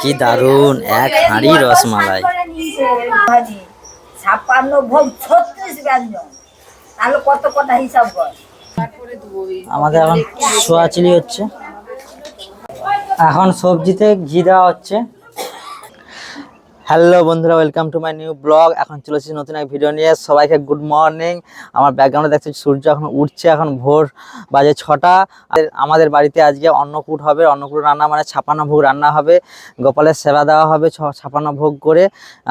কি দারুণ এক হাঁড়ি রসমালাই। ছাপ্পান্ন ভোগ ছত্রিশ ব্যঞ্জন। তাহলে কত কথা হিসাব কর আমাদের এখন সোয়াচিলি হচ্ছে। এখন সবজিতে ঘি দেওয়া হচ্ছে। হ্যালো বন্ধুরা welcome to my new blog এখন চলেছি নতুন এক ভিডিও নিয়ে। সবাইকে গুড মর্নিং আমার ব্যাকগ্রাউন্ডে দেখছি, সূর্য এখন উঠছে, এখন ভোর বাজে ছটা। আমাদের বাড়িতে আজকে অন্নকূট হবে। অন্নকূট রান্না মানে ছাপান্ন ভোগ রান্না হবে। গোপালের সেবা দেওয়া হবে ছ- ছাপান্ন ভোগ করে।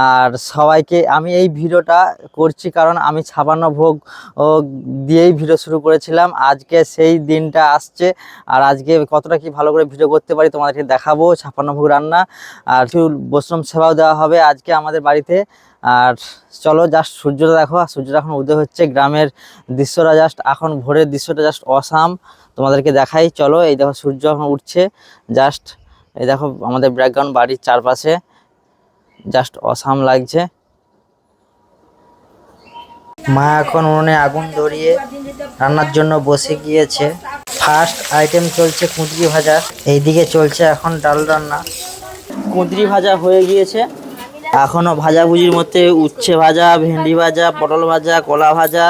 আর সবাইকে আমি এই ভিডিওটা করছি কারণ আমি ছাপান্ন ভোগ দিয়েই ভিডিও শুরু করেছিলাম। আজকে সেই দিনটা আসছে। আর আজকে কতটা কি ভালো করে ভিডিও করতে পারি তোমাদেরকে দেখাবো। ছাপান্ন ভোগ রান্না। আর কিছু বৈষ্ণব সেবাও দেওয়া হবে আজকে আমাদের বাড়িতে। আর চলো জাস্ট সূর্যটা দেখো, আর সূর্যটা এখন উদয় হচ্ছে গ্রামের দৃশ্যটা জাস্ট এখন ভোরের দৃশ্যটা জাস্ট অসাম। তোমাদেরকে দেখাই, চলো এই দেখো সূর্য এখন উঠছে। জাস্ট এই দেখো আমাদের ব্যাকগ্রাউন্ড বাড়ির চারপাশে। জাস্ট অসাম লাগছে। মা এখন উনুনে আগুন ধরিয়ে রান্নার জন্য বসে গিয়েছে। ফার্স্ট আইটেম চলছে কুঁদরি ভাজা। এইদিকে চলছে এখন ডাল রান্না। কুঁদরি ভাজা হয়ে গিয়েছে। এখনও ভাজাভুজির মধ্যে উচ্ছে ভাজা ভেন্ডি ভাজা পটল ভাজা কলা ভাজা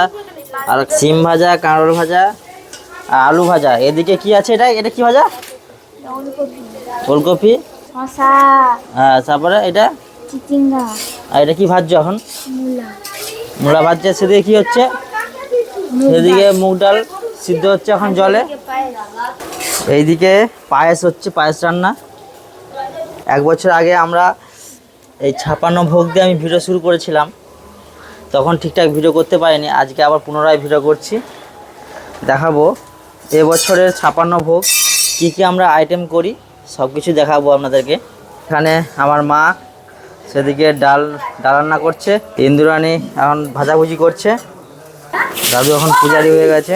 আর সিম ভাজা কাঁড়ল ভাজা আর আলু ভাজা। এদিকে কি আছে এটা? এটা কি ভাজা? ফুলকপি। হ্যাঁ তারপরে এটা? আর এটা কি ভাজছো এখন? মূলা। ভাজছে সেদিকে কি হচ্ছে? সেদিকে মুগ ডাল সিদ্ধ হচ্ছে এখন জলে। এইদিকে পায়েস হচ্ছে পায়েস রান্না। এক বছর আগে আমরা এই ছাপান্ন ভোগ দিয়ে আমি ভিডিও শুরু করেছিলাম। তখন ঠিকঠাক ভিডিও করতে পারিনি। আজকে আবার পুনরায় ভিডিও করছি। দেখাবো এবছরের ছাপান্ন ভোগ কী কী আমরা আইটেম করি সব কিছু দেখাবো আপনাদেরকে। এখানে আমার মা সেদিকে ডাল ডাল রান্না করছে। ইন্দুরানি এখন ভাজাভুজি করছে। দাদু এখন পূজারি হয়ে গেছে।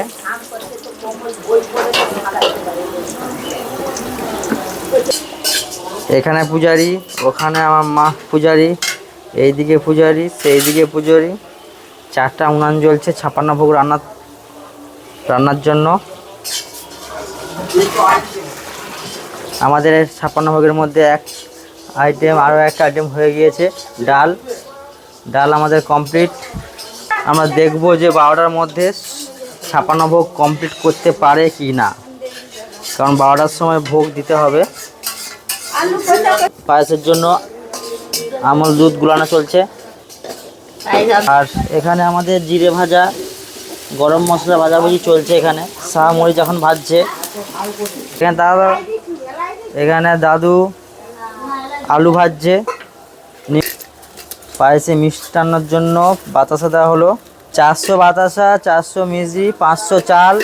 এখানে পূজারি, ওখানে আমার মা পূজারি, এইদিকে পূজারি সেই দিকে পূজারি। চারটা উনান জ্বলছে, ছাপান্ন ভোগ রান্নার রান্নার জন্য। আমাদের ছাপান্ন ভোগের মধ্যে এক আইটেম আরও একটা আইটেম হয়ে গিয়েছে, ডাল। ডাল আমাদের কমপ্লিট আমরা দেখব যে বারোটার মধ্যে ছাপান্ন ভোগ কমপ্লিট করতে পারে কি না। কারণ বারোটার সময় ভোগ দিতে হবে। পায়েসের জন্য আমল দুধ গুলানো চলছে। আর এখানে আমাদের জিরে ভাজা, গরম মশলা ভাজাভুজি চলছে এখানে। শাহ মরিচ এখন ভাজছে, এখানে দাদা, এখানে দাদু আলু ভাজছে। পায়েসে মিষ্টান্নর জন্য বাতাসা দেওয়া হলো। চারশো বাতাসা, চারশো মিষ্টি পাঁচশো চাল,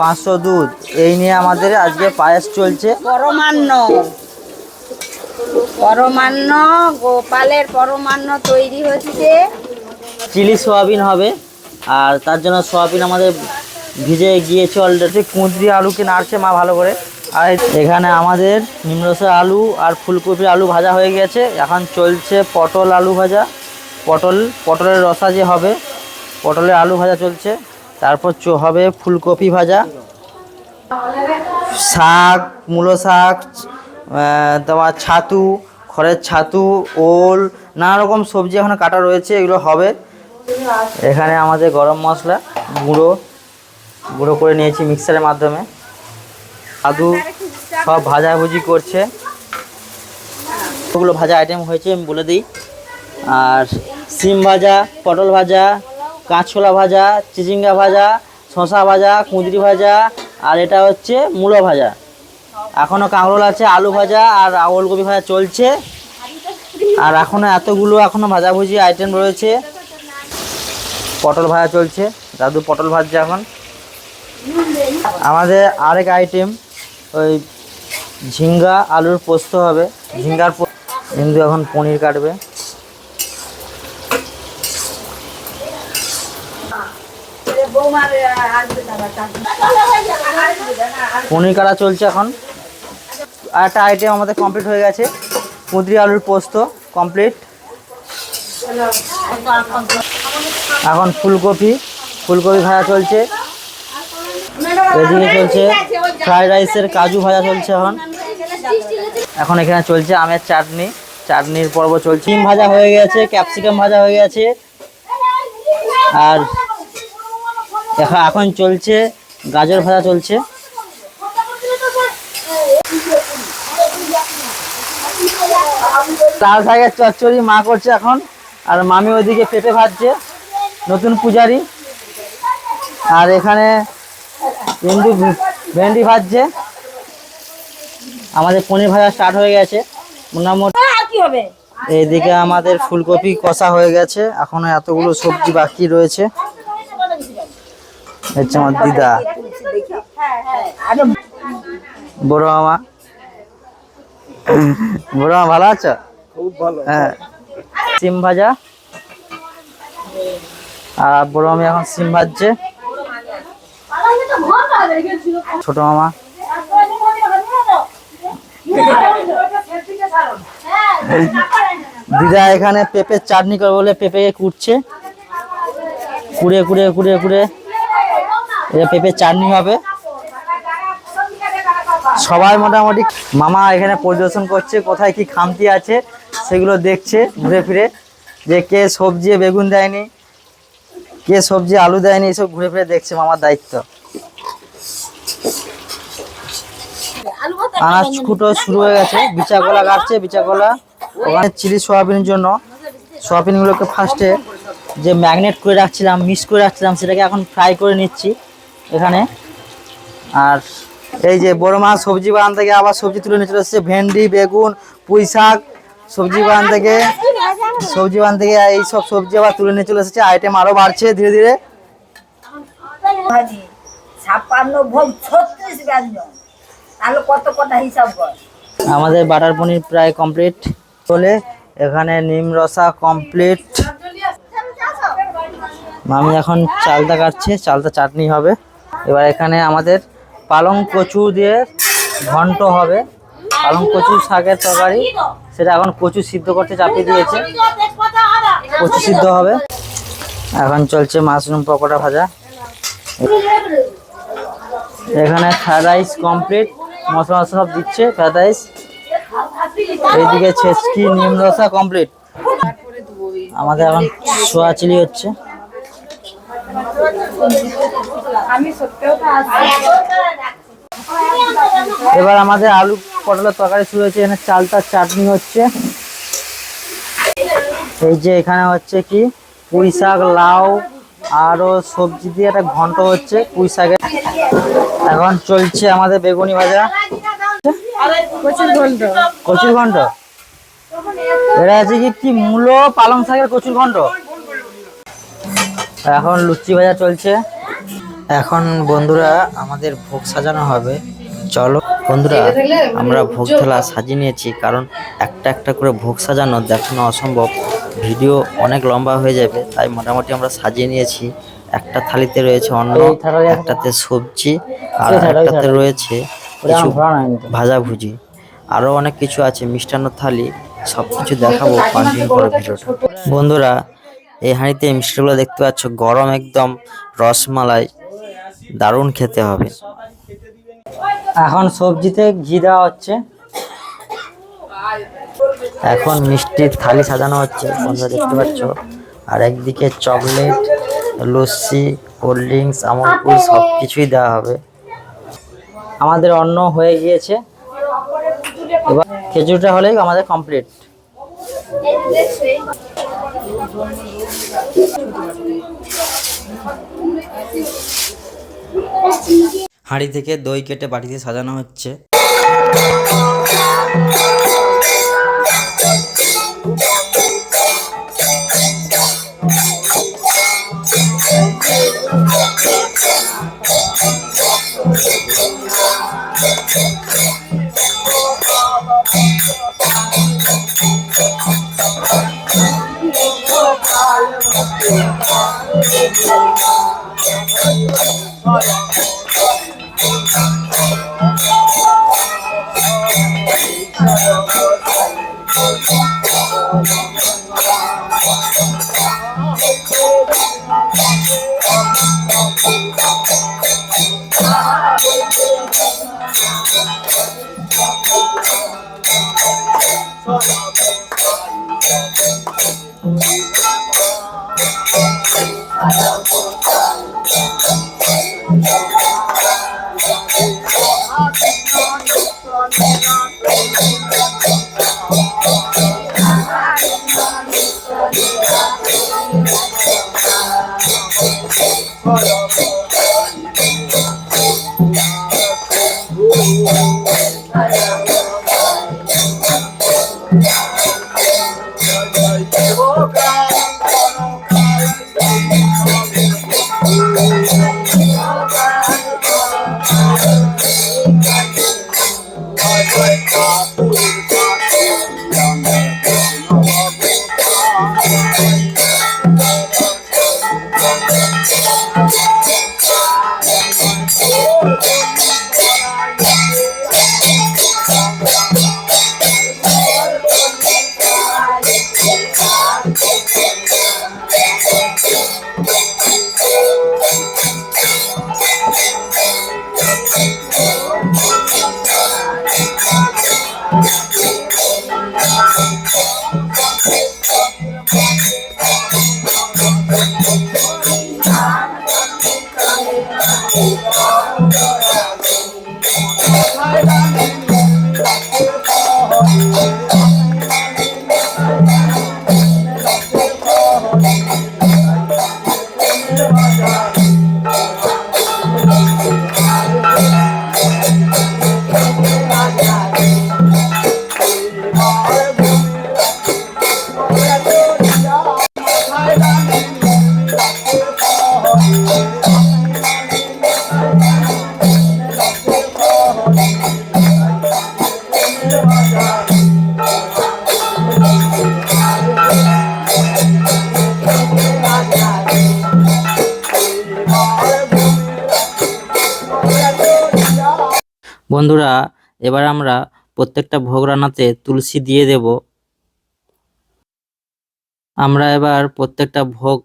পাঁচশো দুধ। এই নিয়ে আমাদের আজকে পায়েস চলছে। পরমান্ন পরমান্ন, গোপালের পরমান্ন তৈরি হচ্ছে চিলি সোয়াবিন হবে। আর তার জন্য সোয়াবিন আমাদের ভিজে গিয়েছে অলরেডি কুঁদরি আলুকে নাড়ছে মা ভালো করে। আর এখানে আমাদের নিমরসা আলু আর ফুলকপির আলু ভাজা হয়ে গেছে। এখন চলছে পটল আলু ভাজা। পটল, পটলের রসা যে হবে, পটলের আলু ভাজা চলছে। তারপর হবে ফুলকপি ভাজা। শাক, মূলো শাক তোমার ছাতু, খড়ের ছাতু, ওল নানা রকম সবজি এখানে কাটা রয়েছে, এগুলো হবে। এখানে আমাদের গরম মশলা, গুঁড়ো গুঁড়ো করে নিয়েছি মিক্সারের মাধ্যমে। আদু সব ভাজাভুজি করছে। ওগুলো ভাজা আইটেম হয়েছে, আমি বলে দিই। আর সিম ভাজা, পটল ভাজা, কাঁচকলা ভাজা, চিচিঙ্গা ভাজা শশা ভাজা, কুঁদরি ভাজা, আর এটা হচ্ছে মূলো ভাজা। এখনও কাঁকরোল আছে, আলু ভাজা আর ওলকপি ভাজা চলছে। আর এখনও এতগুলো এখনও ভাজাভুজি আইটেম রয়েছে। পটল ভাজা চলছে। দাদু পটল ভাজছে এখন। আমাদের আরেক আইটেম ওই ঝিঙ্গা আলুর পোস্ত হবে। ঝিঙ্গার হিন্দু এখন পনির কাটবে। পনির কাটা চলছে এখন। আর একটা আইটেম আমাদের কমপ্লিট হয়ে গেছে। কুঁদরি আলুর পোস্ত কমপ্লিট এখন ফুলকপি ফুলকপি ভাজা চলছে। এদিকে চলছে ফ্রাইড রাইসের কাজু ভাজা চলছে এখন। এখন এখানে চলছে আমের চাটনি। চাটনির পর্ব চলছে। ডিম ভাজা হয়ে গেছে ক্যাপসিকাম ভাজা হয়ে গেছে। আর এখন এখন চলছে গাজর ভাজা চলছে। লাল শাকের চচ্চড়ি মা করছে এখন। আর মামি ওইদিকে পেঁপে ভাজছে নতুন পূজারি। আর এখানে ভেন্ডি ভেন্ডি ভাজছে। আমাদের পনির ভাজা স্টার্ট হয়ে গেছে। মোটামুটি হবে? এইদিকে আমাদের ফুলকপি কষা হয়ে গেছে। এখনও এতগুলো সবজি বাকি রয়েছে। হচ্ছে আমার দিদা। বড় মামা। বড় মামা ভালো আছো? হ্যাঁ। সিম ভাজা। আর বড় মামি এখন সিম ভাজছে। ছোট মামা। দিদা এখানে পেঁপের চাটনি করে বলে পেঁপে কুটছে। কুড়ে কুড়ে কুড়ে কুড়ে। এটা পেঁপের চাটনি হবে। সবাই মোটামুটি মামা এখানে পরিদর্শন করছে, কোথায় কি খামতি আছে। সেগুলো দেখছে, ঘুরে ফিরে যে কে সবজি বেগুন দেয়নি, কে সবজি আলু দেয়নি, এসব ঘুরে ফিরে দেখছে মামার দায়িত্ব। আনাজ কুটো শুরু হয়ে গেছে বিচা কলা কাটছে বিচা কলা ওখানে চিলি সোয়াবিনের জন্য। সোয়াবিনগুলোকে ফার্স্টে যে ম্যাগনেট করে রাখছিলাম মিক্স করে রাখছিলাম, সেটাকে এখন ফ্রাই করে নিচ্ছি এখানে। আর এই যে বড় মাছ সবজি বাগান থেকে আবার সবজি তুলে নিয়ে চলে এসেছে, ভেন্ডি, বেগুন পুঁই শাক সবজি বাগান থেকে সবজি বাগান থেকে এই সব সবজি আবার তুলে নিয়ে চলে এসেছে। আইটেম আরও বাড়ছে ধীরে ধীরে। ছাপ্পান্ন ভোগ ছত্রিশ ব্যঞ্জন। তাহলে কত কটা হিসাব কর আমাদের বাটার পনির প্রায় কমপ্লিট চলে এখানে নিম রসা কমপ্লিট মামি এখন চালটা কাটছে চালটা চাটনি হবে। এবার এখানে আমাদের পালং কচু দিয়ে ঘন্ট হবে। পালং কচু শাকের তরকারি। সেটা এখন কচু সিদ্ধ করতে চাপিয়ে দিয়েছে। কচু সিদ্ধ হবে। এখন চলছে মাশরুম পকোড়া ভাজা। এখানে ফ্রাইড রাইস কমপ্লিট। মশলা সব দিচ্ছে ফ্রাইড রাইস। এইদিকে ছেচকি, নিম রসা কমপ্লিট। আমাদের এখন সোয়া চিলি হচ্ছে। এবার আমাদের আলু পটলের তরকারি শুরু হয়েছে এখানে চালতার চাটনি হচ্ছে। এই যে এখানে হচ্ছে কি পুঁই শাক লাউ আরও সবজি দিয়ে একটা ঘন্ট হচ্ছে পুঁই শাকের। এখন চলছে আমাদের বেগুনি ভাজা। কচুর ঘন্ট। এটা আছে কি কি মূলো পালং শাকের কচুর ঘন্ট? এখন লুচি ভাজা চলছে। এখন বন্ধুরা আমাদের ভোগ সাজানো হবে। চলো বন্ধুরা আমরা ভোগ থালা সাজিয়ে নিয়েছি কারণ একটা একটা করে ভোগ সাজানো দেখানো অসম্ভব। ভিডিও অনেক লম্বা হয়ে যাবে তাই মোটামুটি আমরা সাজিয়ে নিয়েছি। একটা থালিতে রয়েছে অন্ন একটাতে সবজি আর একটাতে রয়েছে কিছু ভাজাভুজি আরও অনেক কিছু আছে মিষ্টান্ন থালি সব কিছু দেখাবো কন্টিনিউ করে ভিডিওটা। বন্ধুরা এই হাঁড়িতে মিষ্টিগুলো দেখতে পাচ্ছ গরম একদম রসমালাই। দারুণ খেতে হবে। এখন সবজিতে ঘি দেওয়া হচ্ছে। এখন মিষ্টির থালি সাজানো হচ্ছে বন্ধুরা দেখতে পাচ্ছ। আর একদিকে চকলেট লস্যি কোল্ড ড্রিঙ্কস আমলকুল সব কিছুই দেওয়া হবে। আমাদের অন্ন হয়ে গিয়েছে। এবার খেজুরটা হলেই আমাদের কমপ্লিট হাঁড়ি থেকে দই কেটে বাটিতে সাজানো হচ্ছে। Oh, no. বন্ধুরা এবার আমরা প্রত্যেকটা ভোগ রান্নাতে তুলসী দিয়ে দেব। আমরা এবার প্রত্যেকটা ভোগ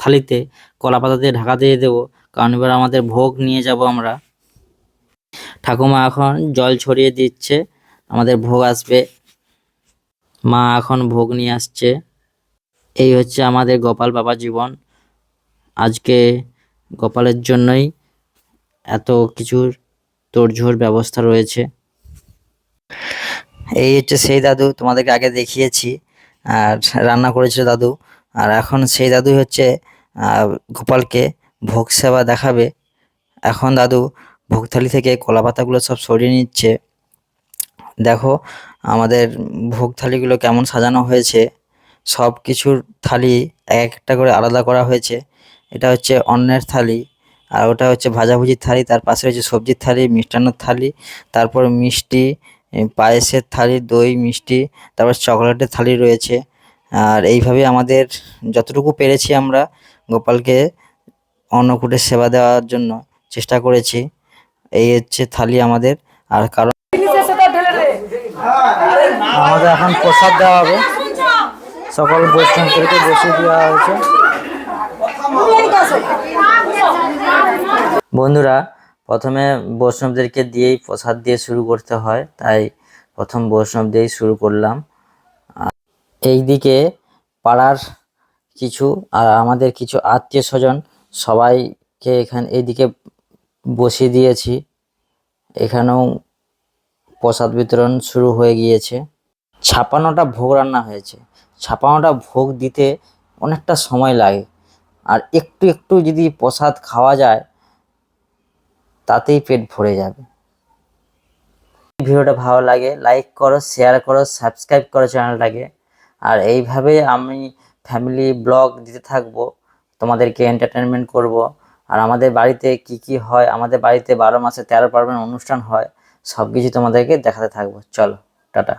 থালিতে কলা পাতা দিয়ে ঢাকা দিয়ে দেব, কারণ এবার আমাদের ভোগ নিয়ে যাব আমরা। ঠাকুমা এখন জল ছড়িয়ে দিচ্ছে, আমাদের ভোগ আসবে। মা এখন ভোগ নিয়ে আসছে। এই হচ্ছে আমাদের গোপাল বাবা জীবন। আজকে গোপালের জন্যই এত কিছুর তোড়জোড় ব্যবস্থা রয়েছে। এই হচ্ছে সেই দাদু, তোমাদেরকে আগে দেখিয়েছি। আর রান্না করেছিল দাদু। আর এখন সেই দাদুই হচ্ছে গোপালকে ভোগ সেবা দেখাবে। এখন দাদু ভোগ থালি থেকে কলা পাতাগুলো সব সরিয়ে নিচ্ছে। দেখো, আমাদের ভোগ থালিগুলো কেমন সাজানো হয়েছে। সব কিছুর থালি এক একটা করে আলাদা করা হয়েছে। এটা হচ্ছে অন্নের থালি, আর ওটা হচ্ছে ভাজাভুজির থালি, তার পাশে হচ্ছে সবজির থালি, মিষ্টান্নর থালি, তারপর মিষ্টি পায়েসের থালি, দই, মিষ্টি, তারপর চকলেটের থালি রয়েছে। আর এইভাবে আমাদের যতটুকু পেরেছি আমরা গোপালকে অন্নকূটের সেবা দেওয়ার জন্য চেষ্টা করেছি। এই হচ্ছে থালি আমাদের। আর কারণ আমাদের এখন প্রসাদ দেওয়া হবে। সকল বৈষ্ণবদেরকে বসিয়ে দেওয়া হয়েছে। বন্ধুরা প্রথমে বৈষ্ণবদেরকে দিয়েই প্রসাদ দিয়ে শুরু করতে হয়, তাই প্রথম বৈষ্ণব দিয়েই শুরু করলাম। এইদিকে পাড়ার কিছু আর আমাদের কিছু আত্মীয় স্বজন সবাইকে এখানে, এইদিকে বসিয়ে দিয়েছি। এখানেও প্রসাদ বিতরণ শুরু হয়ে গিয়েছে। ছাপানোটা ভোগ রান্না হয়েছে। ছাপানোটা ভোগ দিতে অনেকটা সময় লাগে। আর একটু একটু যদি প্রসাদ খাওয়া যায় তাতেই পেট ভরে যাবে। ভিডিওটা ভালো লাগে লাইক করো শেয়ার করো সাবস্ক্রাইব করো চ্যানেলটাকে আর এইভাবে আমি ফ্যামিলি ব্লগ দিতে থাকব, তোমাদেরকে এন্টারটেনমেন্ট করব। আর আমাদের বাড়িতে কি কি হয়, আমাদের বাড়িতে বারো মাসে তেরো পার্বণ অনুষ্ঠান হয় সব কিছু তোমাদেরকে দেখাতে থাকব। চলো, টাটা।